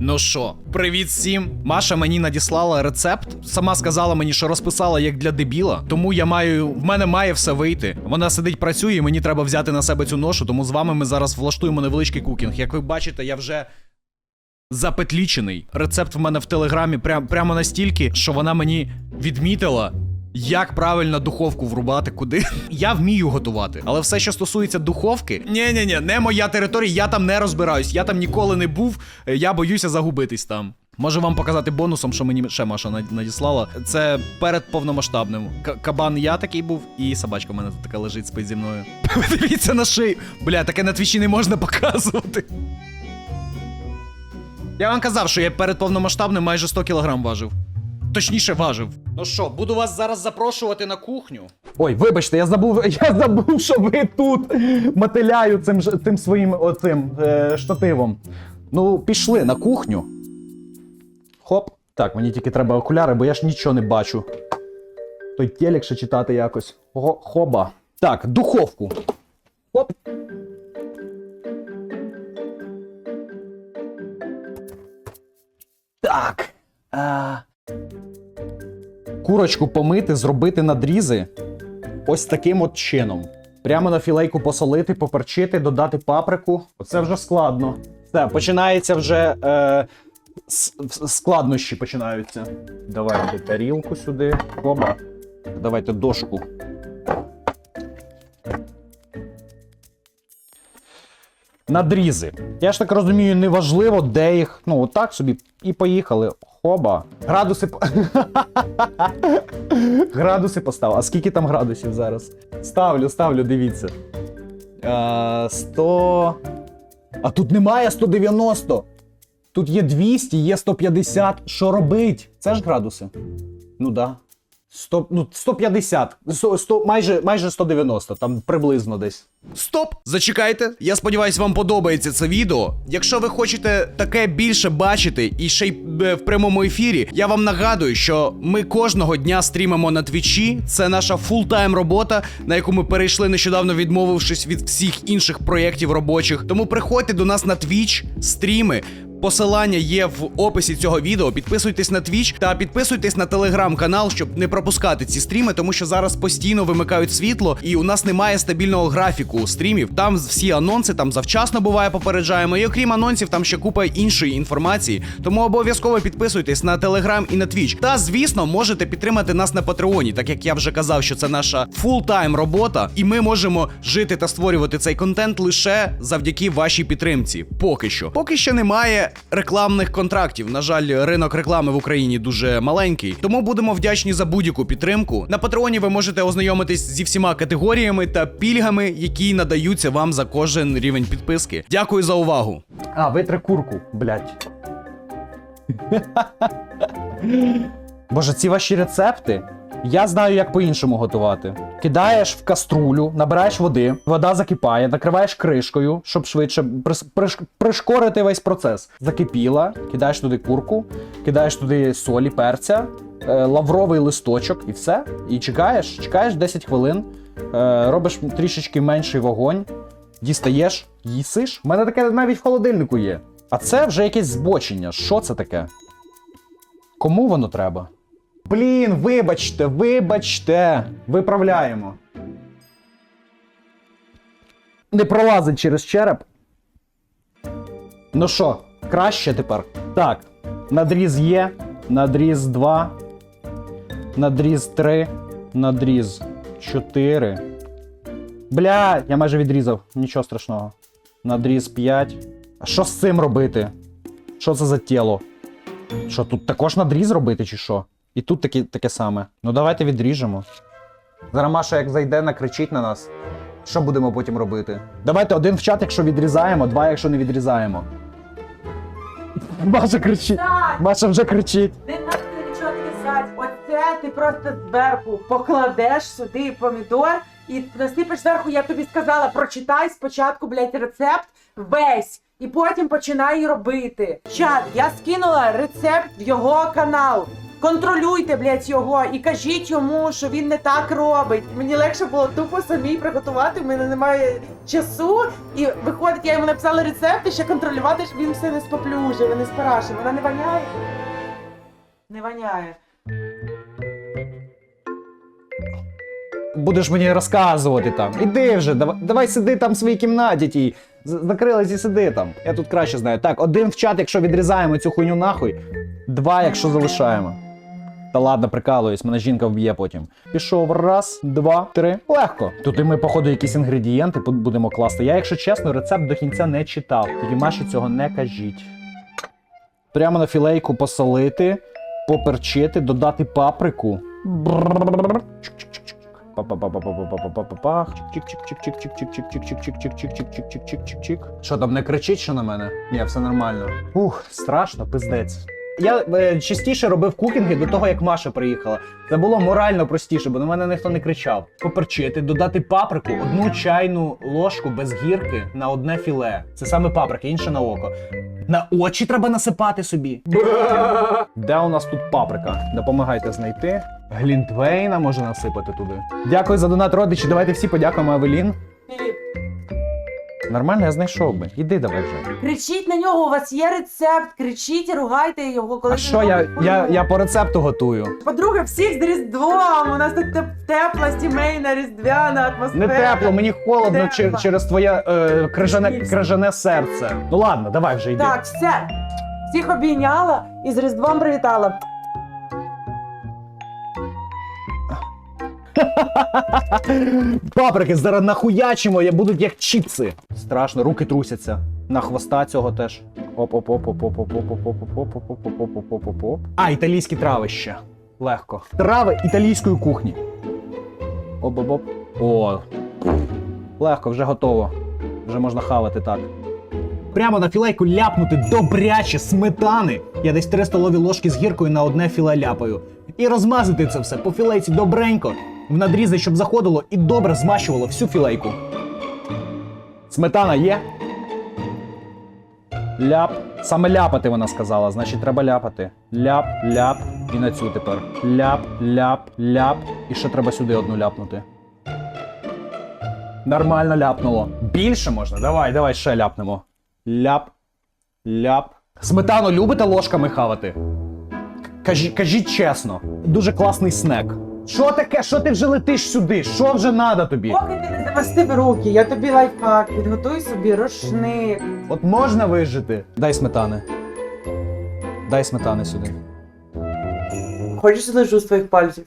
Ну що, привіт всім. Маша мені надіслала рецепт. Сама сказала мені, що розписала як для дебіла. Тому я маю. В мене має все вийти. Вона сидить, працює, і мені треба взяти на себе цю ношу. Тому з вами ми зараз влаштуємо невеличкий кукінг. Як ви бачите, я вже. Запетлічений. Рецепт в мене в телеграмі прям, прямо настільки, що вона мені відмітила, як правильно духовку врубати, куди. Я вмію готувати. Але все, що стосується духовки, ні ні ні не моя територія, я там не розбираюсь. Я там ніколи не був. е, Я боюся загубитись там. Можу вам показати бонусом, що мені ще Маша надіслала. Це перед повномасштабним. К- кабан я такий був, і собачка в мене тут така лежить спить зі мною. Дивіться на шию. Бля, таке на твічі не можна показувати. Я вам казав, що я перед повномасштабним майже 100 кілограм важив. Точніше, важив. Ну що, буду вас зараз запрошувати на кухню. Ой, вибачте, я забув, я забув, що ви тут мотиляю цим, ж- цим своїм оцим е, штативом. Ну, пішли на кухню. Хоп. Так, мені тільки треба окуляри, бо я ж нічого не бачу. Той телек ще читати якось. Ого, хоба. Так, духовку. Хоп. Так. А... Курочку помити, зробити надрізи ось таким от чином. Прямо на філейку посолити, поперчити, додати паприку. Оце вже складно. Все, починається вже е, складнощі починаються. Давайте тарілку сюди. Оба. Давайте дошку. Надрізи. Я ж так розумію, неважливо, де їх. Ну, отак собі і поїхали. Хоба. Градуси. Градуси поставив. А скільки там градусів зараз? Ставлю, ставлю, дивіться. Е, 100. А тут немає 190. Тут є 200, є 150. Що робить? Це ж градуси. Ну да. 100, ну, 150. 100, 100, майже, майже 190, там приблизно десь. Стоп! Зачекайте. Я сподіваюся, вам подобається це відео. Якщо ви хочете таке більше бачити і ще й е, в прямому ефірі, я вам нагадую, що ми кожного дня стрімимо на твічі. Це наша фултайм робота, на яку ми перейшли нещодавно, відмовившись від всіх інших проєктів робочих. Тому приходьте до нас на твіч, стріми. Посилання є в описі цього відео. Підписуйтесь на Twitch та підписуйтесь на телеграм-канал, щоб не пропускати ці стріми, тому що зараз постійно вимикають світло, і у нас немає стабільного графіку стрімів. Там всі анонси, там завчасно буває, попереджаємо. І окрім анонсів, там ще купа іншої інформації. Тому обов'язково підписуйтесь на телеграм і на Twitch. Та звісно, можете підтримати нас на Патреоні, так як я вже казав, що це наша фултайм робота, і ми можемо жити та створювати цей контент лише завдяки вашій підтримці. Поки що, поки що немає рекламних контрактів. На жаль, ринок реклами в Україні дуже маленький, тому будемо вдячні за будь-яку підтримку. На Патреоні ви можете ознайомитись зі всіма категоріями та пільгами, які надаються вам за кожен рівень підписки. Дякую за увагу. А, витри курку, блядь. Боже, ці ваші рецепти. Я знаю, як по-іншому готувати. Кидаєш в каструлю, набираєш води, вода закипає, накриваєш кришкою, щоб швидше пришкорити весь процес. Закипіла, кидаєш туди курку, кидаєш туди солі, перця, е, лавровий листочок і все. І чекаєш, чекаєш 10 хвилин, е, робиш трішечки менший вогонь, дістаєш, їсиш. У мене таке навіть в холодильнику є. А це вже якесь збочення. Що це таке? Кому воно треба? Блін, вибачте, вибачте. Виправляємо. Не пролазить через череп. Ну що, краще тепер? Так. Надріз є. Надріз 2. Надріз 3. Надріз 4. Бля, я майже відрізав. Нічого страшного. Надріз 5. А що з цим робити? Що це за тіло? Що, тут також надріз робити, чи що? І тут таке, таке саме. Ну давайте відріжемо. Зараз Маша як зайде, накричить на нас. Що будемо потім робити? Давайте один в чат, якщо відрізаємо, два, якщо не відрізаємо. Маша кричить. Так, Маша вже кричить. не треба нічого казати. Оце ти просто зверху покладеш сюди помідор і насипеш зверху, я тобі сказала, прочитай спочатку, блядь, рецепт весь. І потім починай робити. Чат, я скинула рецепт в його канал. Контролюйте, блядь, його і кажіть йому, що він не так робить. Мені легше було тупо самій приготувати, в мене немає часу. І виходить, я йому написала рецепт і ще контролювати, щоб він все не споплюжив, не спарашив. Вона не воняє? Не воняє. Будеш мені розказувати там. Іди вже, давай, давай сиди там в своїй кімнаті тій. Закрилась і сиди там. Я тут краще знаю. Так, один в чат, якщо відрізаємо цю хуйню нахуй. Два, якщо залишаємо. Та ладно, прикалуюсь, мене жінка вб'є потім. Пішов раз, два, три. Легко. Тут і ми, походу, якісь інгредієнти будемо класти. Я, якщо чесно, рецепт до кінця не читав. Тоді Маші цього не кажіть. Прямо на філейку посолити, поперчити, додати паприку. Що там не кричить, що на мене? Ні, все нормально. Ух, страшно, пиздець. Я е, частіше робив кукінги до того, як Маша приїхала. Це було морально простіше, бо на мене ніхто не кричав. Поперчити, додати паприку, одну чайну ложку без гірки на одне філе. Це саме паприка, інше на око. На очі треба насипати собі. Де у нас тут паприка? Допомагайте знайти. Глінтвейна може насипати туди. Дякую за донат, родичі. Давайте всі подякуємо Авелін. Нормально, я знайшов би. Іди давай вже. кричіть на нього, у вас є рецепт, кричіть і ругайте його, коли А він що я, робить я, я по рецепту готую. По-друге, всіх з Різдвом! У нас тут теп- тепла, сімейна, різдвяна атмосфера. Не тепло, мені холодно Тепло. чер- через твоє е, крижане, крижане серце. Ну ладно, давай вже йди. Так, все. Всіх обійняла і з Різдвом привітала. Паприки зараз нахуячимо, я будуть як чіпси. Страшно, руки трусяться. На хвоста цього теж. оп оп оп оп оп оп оп оп оп оп оп оп оп оп оп оп оп оп А, італійські трави ще. Легко. Трави італійської кухні. оп оп оп О. Легко, вже готово. Вже можна хавати так. Прямо на філейку ляпнути добряче сметани. Я десь 3 столові ложки з гіркою на одне філе ляпаю. І розмазати це все по філейці добренько, в надрізи, щоб заходило і добре змащувало всю філейку. Сметана є. Ляп. Саме ляпати вона сказала, значить треба ляпати. Ляп, ляп. І на цю тепер. Ляп, ляп, ляп. І ще треба сюди одну ляпнути. Нормально ляпнуло. Більше можна? Давай, давай ще ляпнемо. Ляп. Ляп. Сметану любите ложками хавати? Кажі, кажіть чесно, дуже класний снек. Що таке? Що ти вже летиш сюди? Що вже надо тобі? Поки ти не замастив руки, я тобі лайфхак, підготуй собі рушник. От можна вижити? Дай сметани. Дай сметани сюди. Хочеш злежу з твоїх пальців?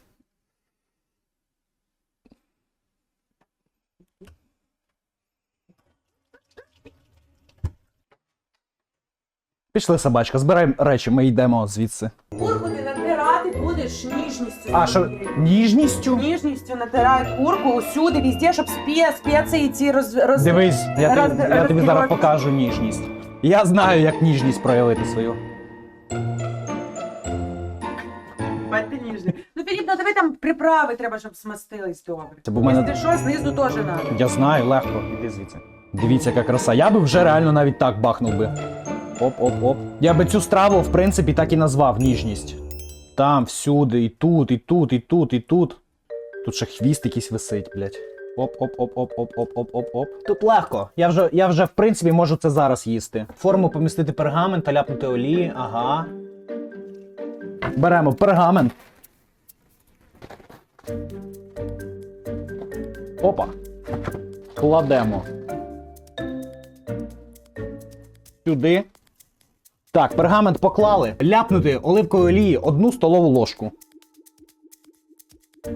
Пішли, собачка, збирай речі, ми йдемо звідси. Курку ти натирати будеш ніжністю. А, що ніжністю? Ніжністю натирай курку усюди, везде, щоб спє, спеції ці роз... роз... Дивись, я, Роз- тобі- я тобі зараз покажу ніжність. Я знаю, як ніжність проявити свою. Бать ти ніжний. Ну, Філіп, ну тобі там приправи треба, щоб смастились добре. Це бо в мене- Якщо що, знизу теж треба. Я знаю, легко. Іди звідси. Дивіться, яка краса. Я би вже реально навіть так бахнув би. Оп-оп-оп. Я би цю страву, в принципі, так і назвав ніжність. Там, всюди, і тут, і тут, і тут, і тут. Тут ще хвіст якийсь висить, блядь. Оп-оп-оп-оп-оп-оп-оп-оп. Тут легко. Я вже, я вже, в принципі, можу це зараз їсти. Форму помістити пергамент та ляпнути олії. Ага. Беремо пергамент. Опа. Кладемо. Сюди. Так, пергамент поклали. Ляпнути оливкової олії одну столову ложку.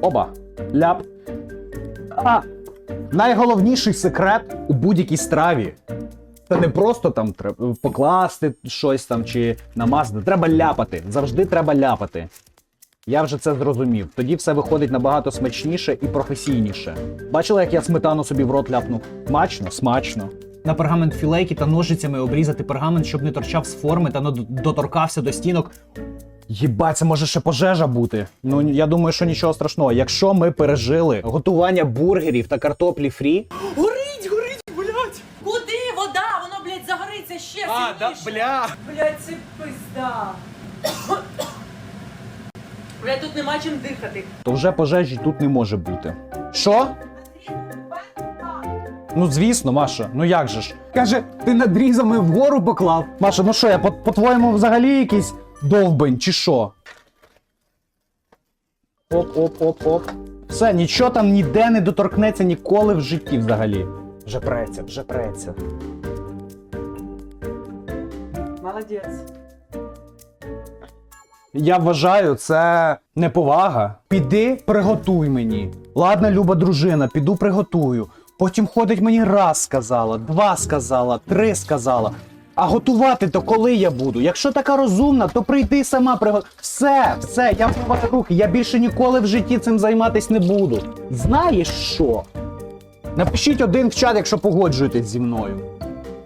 Оба. Ляп. А! Найголовніший секрет у будь-якій страві. Це не просто там покласти щось там чи намазати. Треба ляпати. Завжди треба ляпати. Я вже це зрозумів. Тоді все виходить набагато смачніше і професійніше. Бачили, як я сметану собі в рот ляпнув? Смачно, смачно. На пергамент філейки та ножицями обрізати пергамент, щоб не торчав з форми та не доторкався до стінок. Єбать, це може ще пожежа бути. Ну я думаю, що нічого страшного. Якщо ми пережили готування бургерів та картоплі фрі, Горить, горить, блядь! Куди вода? Воно, блядь, загориться ще сильніше. бля. Блядь, це пизда. Бля, тут нема чим дихати. То вже пожежі тут не може бути. Що? Ну, звісно, Маша, ну як же ж? Каже, ти надрізами вгору поклав. Маша, ну що, я по- по-твоєму взагалі якийсь довбень, чи що? Оп, оп, оп, оп. Все, нічого там ніде не доторкнеться ніколи в житті взагалі. Вже преться, вже преться. Молодець. Я вважаю, це неповага. Піди, приготуй мені. Ладно, люба дружина, піду приготую. Потім ходить мені раз сказала, два сказала, три сказала. А готувати то коли я буду? Якщо така розумна, то прийди сама приготуй. Все, все, я вмиваю руки. Я більше ніколи в житті цим займатись не буду. Знаєш що? Напишіть один в чат, якщо погоджуєтесь зі мною.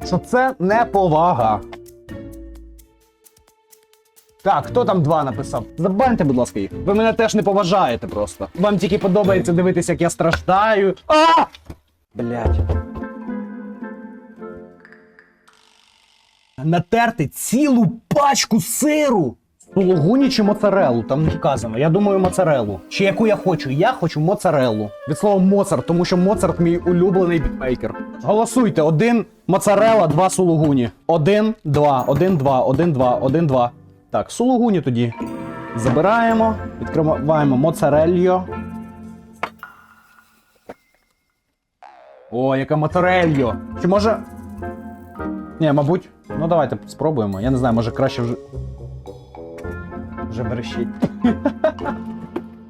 Що це неповага. Так, хто там два написав? Забаньте, будь ласка, їх. Ви мене теж не поважаєте просто. Вам тільки подобається дивитися, як я страждаю. А! Блять. Натерти цілу пачку сиру. Сулугуні чи моцарелу, там не вказано. Я думаю, моцарелу. Чи яку я хочу? Я хочу моцарелу. Від слова Моцарт, тому що Моцарт мій улюблений бітмейкер. Голосуйте: один моцарела, два сулугуні. Один, два, один, два, один, два, один, два. Так, сулугуні тоді. Забираємо, відкриваємо моцарельо. О, яке моцарельо. Чи може. Ні, мабуть. Ну давайте спробуємо. Я не знаю, може краще вже. Вже верещить.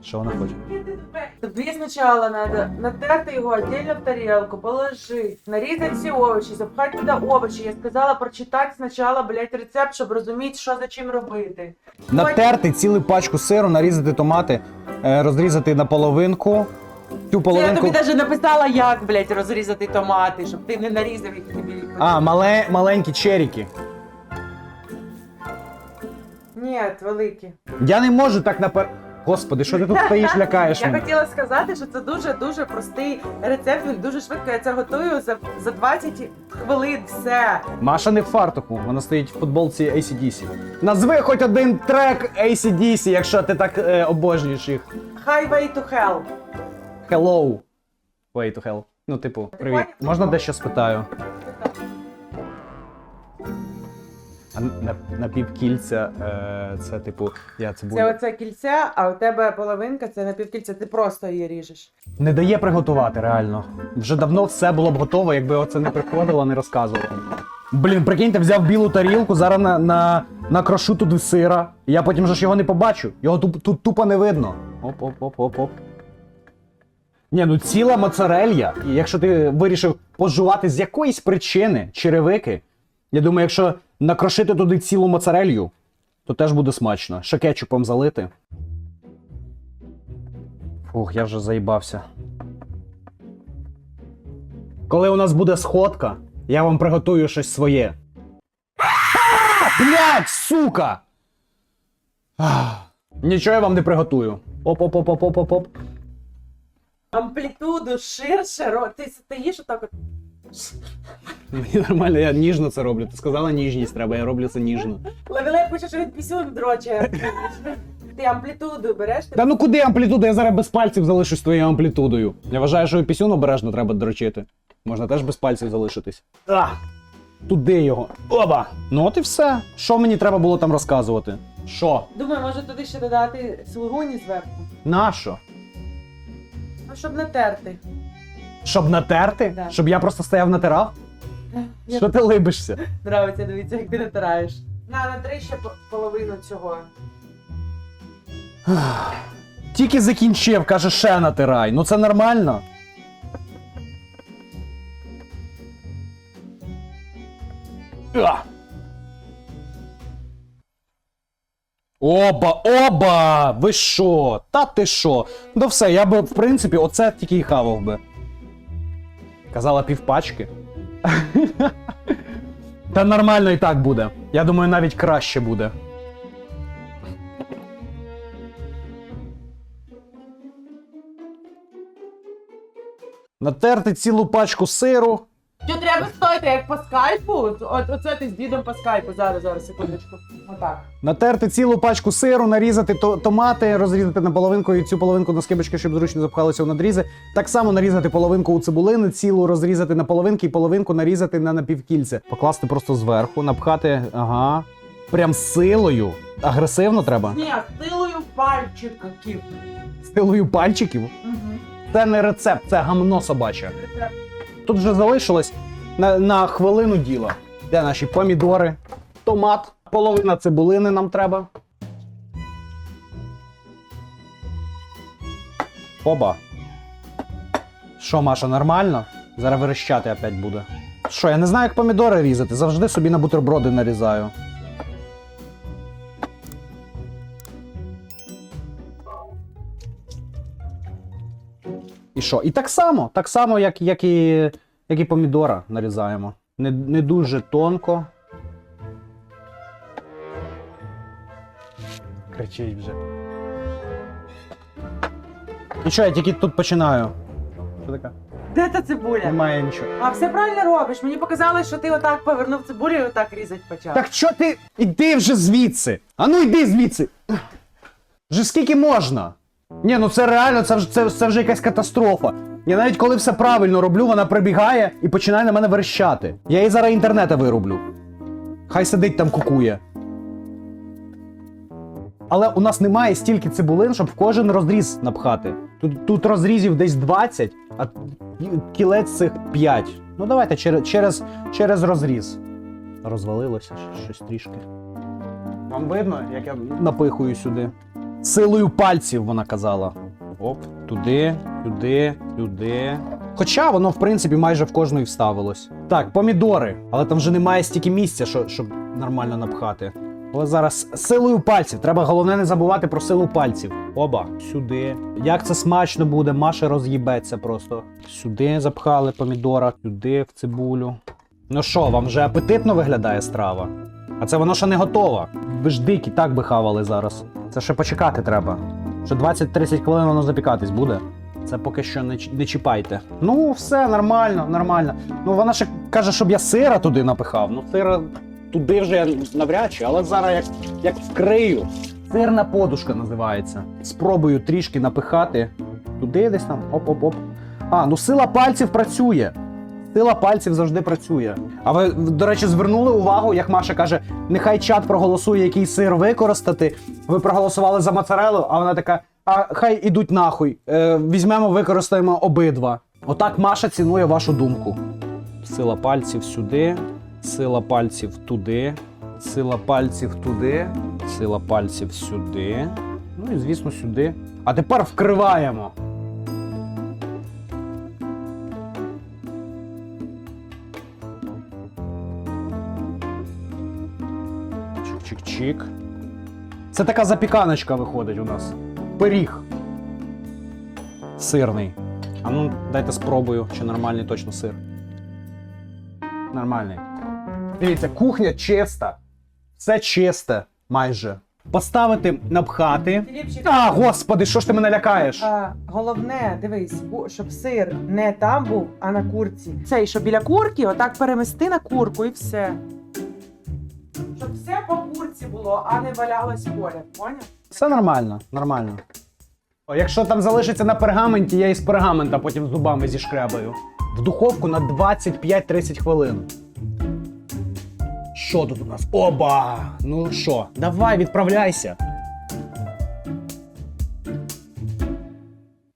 Що вона хоче? Тобі спочатку треба натерти його отдельно в тарілку, положити, нарізати всі овочі, запхати туди овочі. Я сказала прочитати спочатку, блядь, рецепт, щоб розуміти, що за чим робити. Натерти цілу пачку сиру, нарізати томати, е, розрізати на половинку. Цю Я половинку. тобі навіть написала, як, блядь, розрізати томати, щоб ти не нарізав їх тобі. А, мале, маленькі черіки. Ні, великі. Я не можу так напер. Господи, що ти тут стоїш, лякаєш Я мене? хотіла сказати, що це дуже дуже простий рецепт. Він дуже швидко. Я це готую за, за 20 хвилин. Все. Маша не в фартуху, вона стоїть в футболці ACDC. Назви хоч один трек ACDC, якщо ти так е, обожнюєш їх. Highway to Hell. Hello. Way to hell. Ну, типу, привіт. Можна дещо спитаю? А на, на півкільця е, це, типу, я це Це оце кільце, а у тебе половинка це напівкільце, ти просто її ріжеш. Не дає приготувати, реально. Вже давно все було б готово, якби оце не приходило, не розказувало. Блін, прикиньте, взяв білу тарілку, зараз на, на, накрошу туди сира. Я потім же ж його не побачу. Його тут, тут тупо не видно. Оп-оп-оп-оп-оп. Ні, ну ціла моцарелья. І якщо ти вирішив пожувати з якоїсь причини черевики, я думаю, якщо накрошити туди цілу моцарелью, то теж буде смачно. Ще кетчупом залити. Фух, я вже заїбався. Коли у нас буде сходка, я вам приготую щось своє. Блять, сука! Нічого я вам не приготую. Оп-оп-оп-оп-оп-оп. Амплітуду ширше, ро- ти стоїш отак от. Мені нормально, я ніжно це роблю. Ти сказала ніжність треба, я роблю це ніжно. Левеле пише, що він пісюн дроче. Ти амплітуду береш, ти Та ну куди амплітуда? Я зараз без пальців залишусь твоєю амплітудою. Я вважаю, що і пісюн обережно треба дрочити. Можна теж без пальців залишитись. А! Туди його. Оба! Ну от і все. Що мені треба було там розказувати? Що? думаю, може туди ще додати слугуні зверху. Нащо? Ну, щоб натерти. Щоб натерти? Да. Щоб я просто стояв натирав? Мені Що ти либишся? Нравиться, дивіться, як ти натираєш. На, натри ще по- половину цього. Тільки закінчив, каже, ще натирай. Ну це нормально. А! Оба, оба! Ви що? Та ти що? Ну все, я би, в принципі, оце тільки і хавав би. Казала півпачки. Та нормально і так буде. Я думаю, навіть краще буде. Натерти цілу пачку сиру Що треба стояти як по скайпу? От оце ти з дідом по скайпу. Зараз, зараз, секундочку. Отак. Натерти цілу пачку сиру, нарізати то- томати, розрізати на половинку і цю половинку на скибочки, щоб зручно запхалися в надрізи. Так само нарізати половинку у цибулини, цілу розрізати на половинки і половинку нарізати на напівкільце. Покласти просто зверху, напхати, ага. Прям силою. Агресивно треба. Ні, силою пальчиків. Силою пальчиків. Угу. Це не рецепт, це гамно собаче. Тут вже залишилось на, на хвилину діла. Де наші помідори, томат, половина цибулини нам треба. Оба. Що, Маша, нормально? Зараз верещати опять буде. Що, я не знаю, як помідори різати. Завжди собі на бутерброди нарізаю. І що? І так само, так само, як, як, і, як і помідора нарізаємо. Не, не дуже тонко. Кричить вже. І що, я тільки тут починаю. Що таке? Де та цибуля? Немає нічого. А все правильно робиш. Мені показалось, що ти отак повернув цибулю і отак різати почав. Так що ти. Іди вже звідси! А ну йди звідси! Вже скільки можна? Ні, ну це реально, це, вже- це, це вже якась катастрофа. Я навіть коли все правильно роблю, вона прибігає і починає на мене верещати. Я їй зараз інтернета вироблю. Хай сидить там кукує. Але у нас немає стільки цибулин, щоб в кожен розріз напхати. Тут, тут розрізів десь 20, а кілець цих 5. Ну давайте через, через, через розріз. Розвалилося щось трішки. Вам видно, як я напихую сюди. Силою пальців вона казала. Оп, туди, туди, туди. Хоча воно, в принципі, майже в кожної вставилось. Так, помідори. Але там вже немає стільки місця, що, щоб нормально напхати. Але зараз силою пальців. Треба головне не забувати про силу пальців. Оба, сюди. Як це смачно буде, Маша роз'їбеться просто. Сюди запхали помідора, сюди в цибулю. Ну що, вам вже апетитно виглядає страва? А це воно ще не готово. Ви ж дикі так би хавали зараз. Це ще почекати треба. Ще 20-30 хвилин воно запікатись буде. Це поки що не, не чіпайте. Ну, все нормально, нормально. Ну вона ще каже, щоб я сира туди напихав. Ну, сира туди вже я навряд чи, але зараз як, як вкрию. Сирна подушка називається. Спробую трішки напихати. Туди десь там. Оп-оп-оп. А, ну сила пальців працює. Сила пальців завжди працює. А ви, до речі, звернули увагу, як Маша каже, нехай чат проголосує, який сир використати. Ви проголосували за моцарелу, а вона така: а хай ідуть нахуй. Е, візьмемо, використаємо обидва. Отак Маша цінує вашу думку. Сила пальців сюди, сила пальців туди, сила пальців туди, сила пальців сюди. Ну і звісно, сюди. А тепер вкриваємо. Чик-чик-чик. Це така запіканочка виходить у нас. Пиріг. Сирний. А ну, дайте спробую, чи нормальний точно сир. Нормальний. Дивіться, кухня чиста. Все чисте, майже. Поставити, напхати. Філіпчик, А, господи, що ж ти мене лякаєш? а, головне, дивись, бу- щоб сир не там був, а на курці. Цей, що біля курки, отак перемести на курку і все. Курці було, а не валялось поряд, поняв? Все нормально, нормально. О, якщо там залишиться на пергаменті, я із пергамента потім зубами зішкрябаю. В духовку на 25-30 хвилин. Що тут у нас? Оба! Ну що, давай, відправляйся.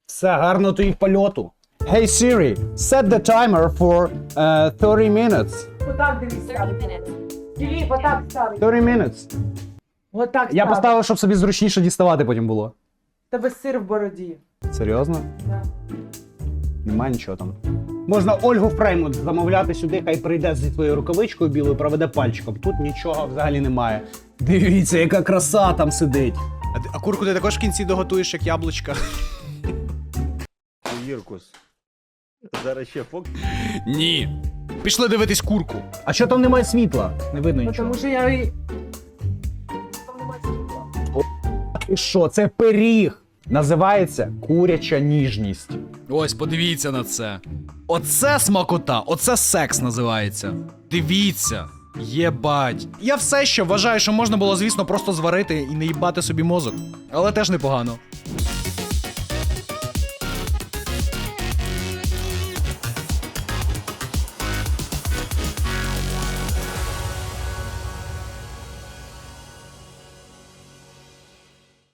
Все, гарного тобі польоту. Hey Siri, set the timer for uh, 30 minutes. Отак дивись, 30 ставить. minutes. Філіп, отак ставить. 30 minutes. Отак Я ставить. поставив, щоб собі зручніше діставати потім було. Тебе сир в бороді. Серйозно? Да. Нема нічого там. Можна Ольгу Фреймут замовляти сюди, хай прийде зі своєю рукавичкою білою, проведе пальчиком. Тут нічого взагалі немає. Дивіться, яка краса там сидить. А, ти- а курку ти також в кінці доготуєш, як яблучка? Віркус. Зараз ще фок. Ні. Пішли дивитись курку. А що там немає світла? Не видно Ну, нічого. тому що я і- І що, це пиріг. Називається куряча ніжність. Ось, подивіться на це. Оце смакота, оце секс називається. Дивіться. Єбать. Я все ще вважаю, що можна було, звісно, просто зварити і не їбати собі мозок. Але теж непогано.